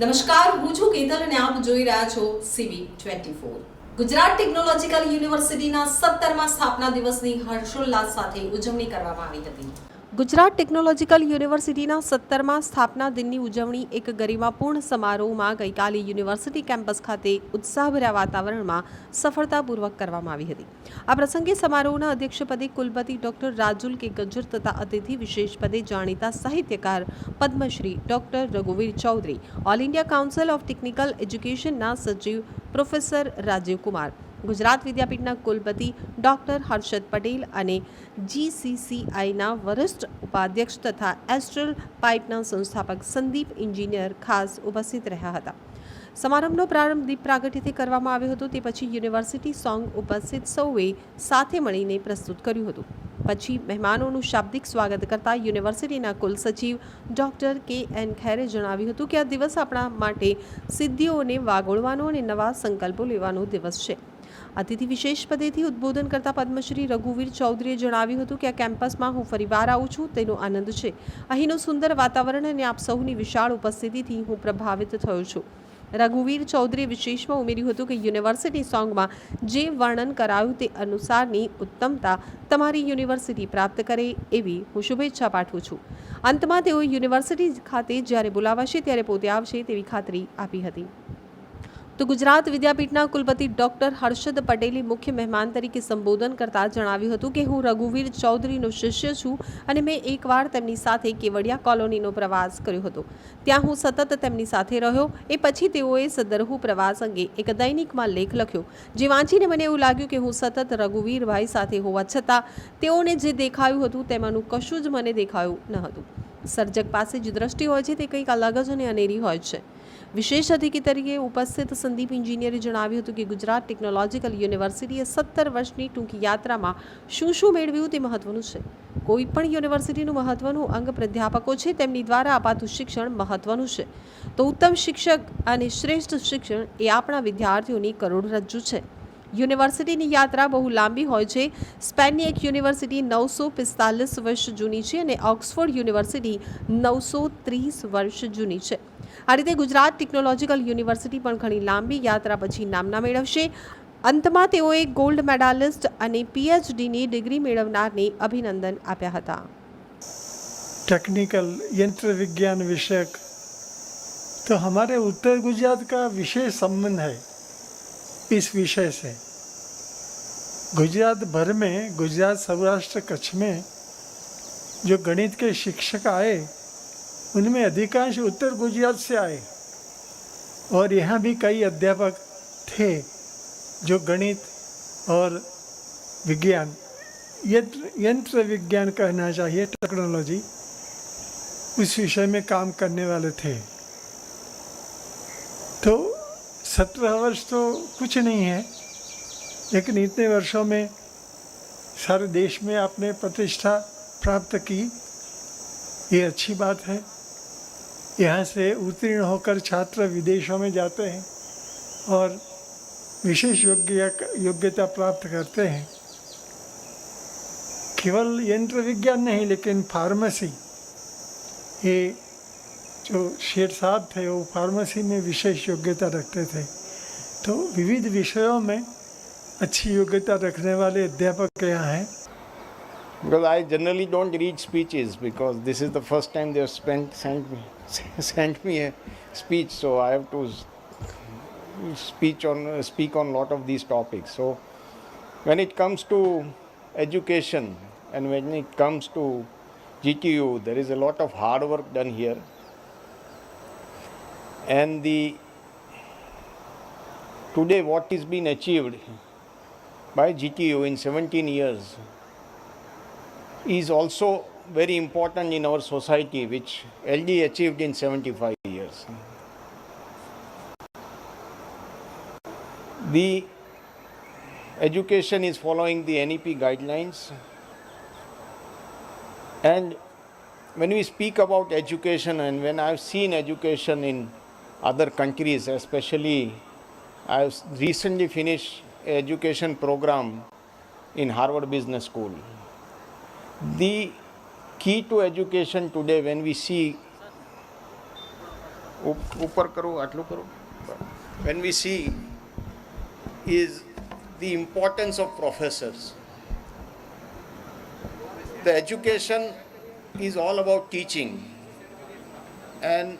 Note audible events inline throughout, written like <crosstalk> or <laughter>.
નમસ્કાર, હું છું કેતલ અને આપ જોઈ રહ્યા છો CV twenty four Gujarat technological યુનિવર્સિટીના સત્તરમા સ્થાપના દિવસની હર્ષોલ્લાસ સાથે ઉજવણી કરવામાં આવી હતી. ગુજરાત ટેકનોલોજીકલ યુનિવર્સિટીના સત્તરમા સ્થાપના દિનની ઉજવણી એક ગરિમાપૂર્ણ સમારોહમાં ગઈકાલે યુનિવર્સિટી કેમ્પસ ખાતે ઉત્સાહભર્યા વાતાવરણમાં સફળતાપૂર્વક કરવામાં આવી હતી. આ પ્રસંગે સમારોહના અધ્યક્ષપદે કુલપતિ ડોક્ટર રાજુલ કે ગજ્જર તથા અતિથિ વિશેષ પદે જાણીતા સાહિત્યકાર Padmashri doctor રઘુવીર Chaudhari, All India Council of Technical એજ્યુકેશનના સચિવ પ્રોફેસર રાજીવ કુમાર ગુજરાત વિદ્યાપીઠના કુલપતિ ડોક્ટર હર્ષદ પટેલ અને જીસીસીઆઈના વરિષ્ઠ ઉપાધ્યક્ષ તથા એસ્ટ્રલ પાઇપના સંસ્થાપક સંદીપ એન્જિનિયર ખાસ ઉપસ્થિત રહ્યા હતા. સમારંભનો પ્રારંભ દીપ પ્રાગટ્યથી કરવામાં આવ્યો હતો. તે પછી યુનિવર્સિટી સોંગ ઉપસ્થિત સૌએ સાથે મળીને પ્રસ્તુત કર્યું હતું. પછી મહેમાનોનું શાબ્દિક સ્વાગત કરતા યુનિવર્સિટીના કુલ સચિવ ડોક્ટર કે એન ખેરે જણાવ્યું હતું કે આ દિવસ આપણા માટે સિદ્ધિઓને વાગોળવાનો અને નવા સંકલ્પો લેવાનો દિવસ છે. અતિથિ વિશેષ પદેથી ઉદ્બોધન કરતા પદ્મશ્રી રઘુવીર ચૌધરીએ જણાવ્યું હતું કે આ કેમ્પસમાં હું ફરીવાર આવું છું, તેનો આનંદ છે. અહીંનું સુંદર વાતાવરણ અને આપ સૌની વિશાળ ઉપસ્થિતિથી હું પ્રભાવિત થયો છું. રઘુવીર ચૌધરીએ વિશેષમાં ઉમેર્યું હતું કે યુનિવર્સિટી સોંગમાં જે વર્ણન કરાયું તે અનુસારની ઉત્તમતા તમારી યુનિવર્સિટી પ્રાપ્ત કરે એવી હું શુભેચ્છા પાઠવું છું. અંતમાં તેઓ યુનિવર્સિટી ખાતે જ્યારે બોલાવાશે ત્યારે પોતે આવશે તેવી ખાતરી આપી હતી. તો ગુજરાત વિદ્યાપીઠના કુલપતિ ડોક્ટર હર્ષદ પટેલે મુખ્ય મહેમાન તરીકે સંબોધન કરતા જણાવ્યું હતું કે હું રઘુવીર ચૌધરીનો શિષ્ય છું અને મેં એકવાર તેમની સાથે કેવડિયા કોલોનીનો પ્રવાસ કર્યો હતો. ત્યાં હું સતત તેમની સાથે રહ્યો. એ પછી તેઓએ સદરહુ પ્રવાસ અંગે એક દૈનિકમાં લેખ લખ્યો, જે વાંચીને મને એવું લાગ્યું કે હું સતત રઘુવીરભાઈ સાથે હોવા છતાં તેઓને જે દેખાયું હતું તેમાંનું કશું જ મને દેખાયું ન હતું. સર્જક પાસે જે દ્રષ્ટિ હોય છે તે કંઈક અલગ જ અને અનેરી હોય છે. વિશેષ અતિથિ તરીકે ઉપસ્થિત સંદીપ ઇન્જિનિયરે જણાવ્યું હતું કે ગુજરાત ટેકનોલોજીકલ યુનિવર્સિટીએ સત્તર વર્ષની ટૂંકી યાત્રામાં શું શું મેળવ્યું તે મહત્વનું છે. કોઈ પણ યુનિવર્સિટીનું મહત્વનું અંગ પ્રાધ્યાપકો છે તેમની દ્વારા અપાતું શિક્ષણ મહત્વનું છે. તો ઉત્તમ શિક્ષક અને શ્રેષ્ઠ શિક્ષણ એ આપણા વિદ્યાર્થીઓની કરોડરજ્જુ છે. યુનિવર્સિટીની યાત્રા બહુ લાંબી હોય છે. સ્પેનની એક યુનિવર્સિટી નવસો પિસ્તાલીસ વર્ષ જૂની છે અને ઓક્સફોર્ડ યુનિવર્સિટી નવસો ત્રીસ વર્ષ જૂની છે. આ રીતે ગુજરાત ટેકનોલોજીકલ યુનિવર્સિટી પણ ઘણી લાંબી યાત્રા પછી નામના મેળવશે અંતમાં તેઓએ ગોલ્ડ મેડાલિસ્ટ અને પીએચડીની ડિગ્રી મેળવનારને અભિનંદન આપ્યા હતા टेक्निकल यंत्र विज्ञान विषयक तो हमारे उत्तर गुजरात का विशेष संबंध है इस विषय से गुजरात भर में गुजरात सौराष्ट्र कच्छ में जो गणित के शिक्षक आए उनमें अधिकांश उत्तर गुजरात से आए। और यहाँ भी कई अध्यापक थे जो गणित और विज्ञान, यंत्र यंत्र विज्ञान कहना चाहिए टेक्नोलॉजी उस विषय में काम करने वाले थे। तो सत्रह वर्ष तो कुछ नहीं है, लेकिन इतने वर्षों में सारे देश में आपने प्रतिष्ठा प्राप्त की। ये अच्छी बात है। यहाँ से उत्तीर्ण होकर छात्र विदेशों में जाते हैं और विशेष योग्य योग्यता प्राप्त करते हैं। केवल यंत्र विज्ञान नहीं, लेकिन फार्मेसी, ये जो शेठ साहब थे, वो फार्मेसी में विशेष योग्यता रखते थे। तो विविध विषयों में अच्छी योग्यता रखने वाले अध्यापक यहाँ हैं। Because I generally don't read speeches because this is the first time they have spent, sent me <laughs> sent me a speech, so I have to speech on speak on a lot of these topics. So when it comes to education and when it comes to GTU, there is a lot of hard work done here, and the today what is being achieved by GTU in 17 years is also very important in our society, which LD achieved in 75 years. The education is following the NEP guidelines, and when we speak about education, and when I've seen education in other countries, especially I've recently finished education program in Harvard Business School the key to education today when we see ઉપ- ઉપર કરું આટલું કરું when we see is the importance of professors the education is all about teaching and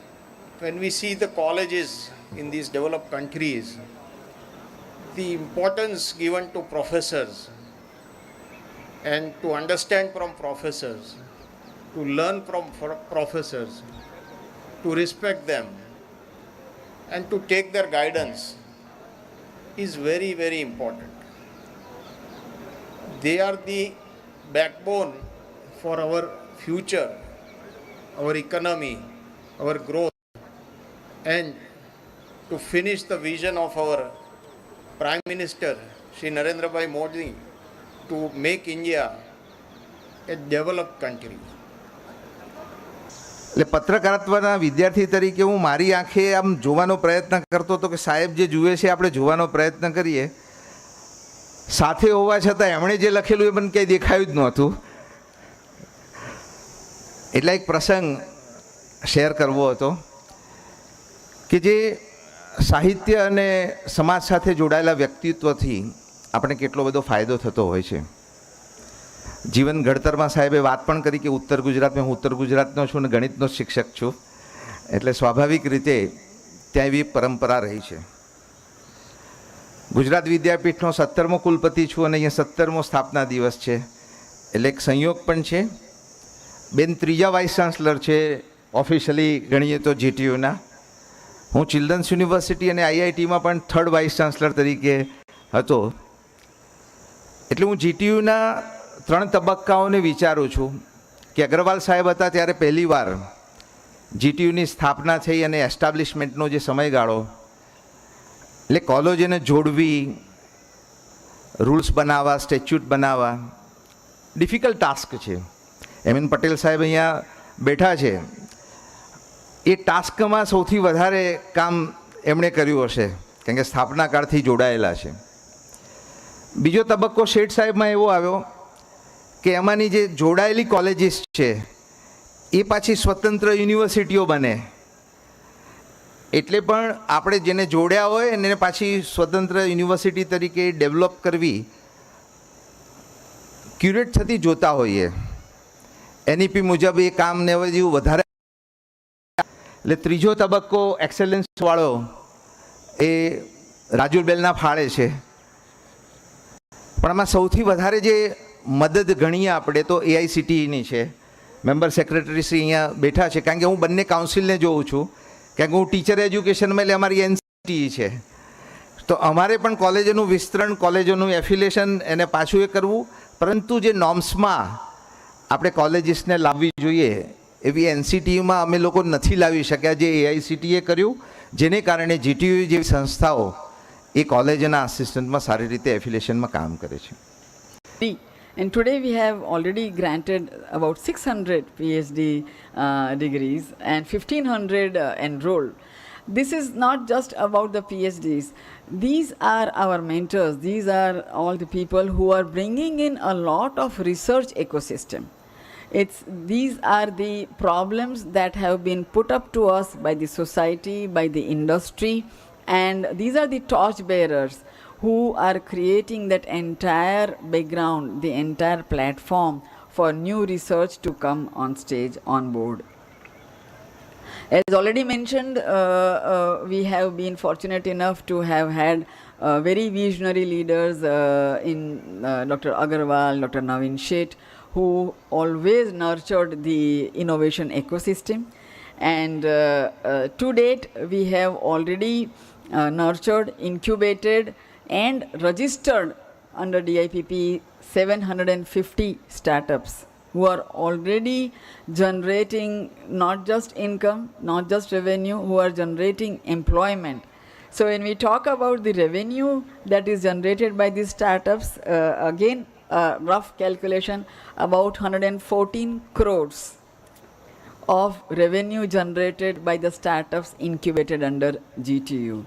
when we see the colleges in these developed countries the importance given to professors and to understand from professors to learn from professors to respect them and to take their guidance is very, very important. They are the backbone for our future, our economy, our growth, and to finish the vision of our Prime Minister, Shri Narendra Bhai Modi, to make India a developed country. એટલે પત્રકારત્વના વિદ્યાર્થી તરીકે હું મારી આંખે આમ જોવાનો પ્રયત્ન કરતો હતો કે સાહેબ જે જુએ છે, આપણે જોવાનો પ્રયત્ન કરીએ સાથે હોવા છતાં એમણે જે લખેલું એ મને ક્યાંય દેખાયું જ નહોતું એટલા એક પ્રસંગ શેર કરવો હતો કે જે સાહિત્ય અને સમાજ સાથે જોડાયેલા વ્યક્તિત્વથી આપણે કેટલો બધો ફાયદો થતો હોય છે. જીવન ઘડતરમાં સાહેબે વાત પણ કરી કે ઉત્તર ગુજરાતમાં હું ઉત્તર ગુજરાતનો છું અને ગણિતનો શિક્ષક છું. એટલે સ્વાભાવિક રીતે ત્યાં એવી પરંપરા રહી છે. ગુજરાત વિદ્યાપીઠનો સત્તરમો કુલપતિ છું અને અહીંયા સત્તરમો સ્થાપના દિવસ છે. એટલે એક સંયોગ પણ છે. બેન ત્રીજા વાઇસ ચાન્સલર છે, ઓફિશિયલી ગણીએ તો જીટીયુના. હું ચિલ્ડ્રન્સ યુનિવર્સિટી અને આઈઆઈટીમાં પણ થર્ડ વાઇસ ચાન્સલર તરીકે હતો. એટલે હું જીટીયુના ત્રણ તબક્કાઓને વિચારું છું કે અગ્રવાલ સાહેબ હતા ત્યારે પહેલીવાર જીટીયુની સ્થાપના થઈ અને એસ્ટાબ્લિશમેન્ટનો જે સમયગાળો, એટલે કોલેજોને જોડવી રૂલ્સ બનાવવા સ્ટેચ્યુટ બનાવવા ડિફિકલ્ટ ટાસ્ક છે. એમ એન પટેલ સાહેબ અહીંયા બેઠા છે. એ ટાસ્કમાં સૌથી વધારે કામ એમણે કર્યું હશે કારણ કે સ્થાપના કાળથી જોડાયેલા છે. બીજો તબક્કો શેઠ સાહેબમાં એવો આવ્યો કે એમાંની જે જોડાયેલી કોલેજીસ છે, એ પાછી સ્વતંત્ર યુનિવર્સિટીઓ બને. એટલે પણ આપણે જેને જોડ્યા હોય એને પાછી સ્વતંત્ર યુનિવર્સિટી તરીકે ડેવલપ કરવી, ક્યુરેટ થતી જોતા હોઈએ. એનઈપી મુજબ એ કામ ને જેવું વધારે. એટલે ત્રીજો તબક્કો એક્સેલન્સવાળો એ રાજુબેલના ફાળે છે. પણ આમાં સૌથી વધારે જે મદદ ગણીએ આપણે તો એઆઈસીટીઈની છે. મેમ્બર સેક્રેટરી શ્રી અહીંયા બેઠા છે. કારણ કે હું બંને કાઉન્સિલને જોઉં છું. કારણ કે હું ટીચર એજ્યુકેશનમાં એટલે અમારી એનસીટી છે. તો અમારે પણ કોલેજોનું વિસ્તરણ, કોલેજોનું એફિલેશન એને પાછું એ કરવું. પરંતુ જે નોર્મ્સમાં આપણે કોલેજીસને લાવવી જોઈએ, એવી એનસીટીયુમાં અમે લોકો નથી લાવી શક્યા જે એઆઈસીટીએ કર્યું. જેને કારણે જીટીયુ જેવી સંસ્થાઓ એ કોલેજના આસિસ્ટન્ટમાં સારી રીતે એફિલિએશનમાં કામ કરે છે PhD. And today we have already granted about 600 PhD uh, degrees and 1500 uh, enrolled. This is not just about the PhDs. These are our mentors. These are all the people who are bringing in a lot of research ecosystem. It's these are the problems that have been put up to us by the society, by the industry, and these are the torch bearers who are creating that entire background, the entire platform for new research to come on stage on board. As already mentioned, uh, uh, we have been fortunate enough to have had uh, very visionary leaders uh, in uh, Dr. Agarwal, Dr. Navin Sheth, who always nurtured the innovation ecosystem. And uh, to date, we have already nurtured, incubated, and registered under DIPP 750 startups who are already generating not just income, not just revenue, who are generating employment. So, when we talk about the revenue that is generated by these startups, uh, again, uh, rough calculation about 114 crores of revenue generated by the startups incubated under GTU.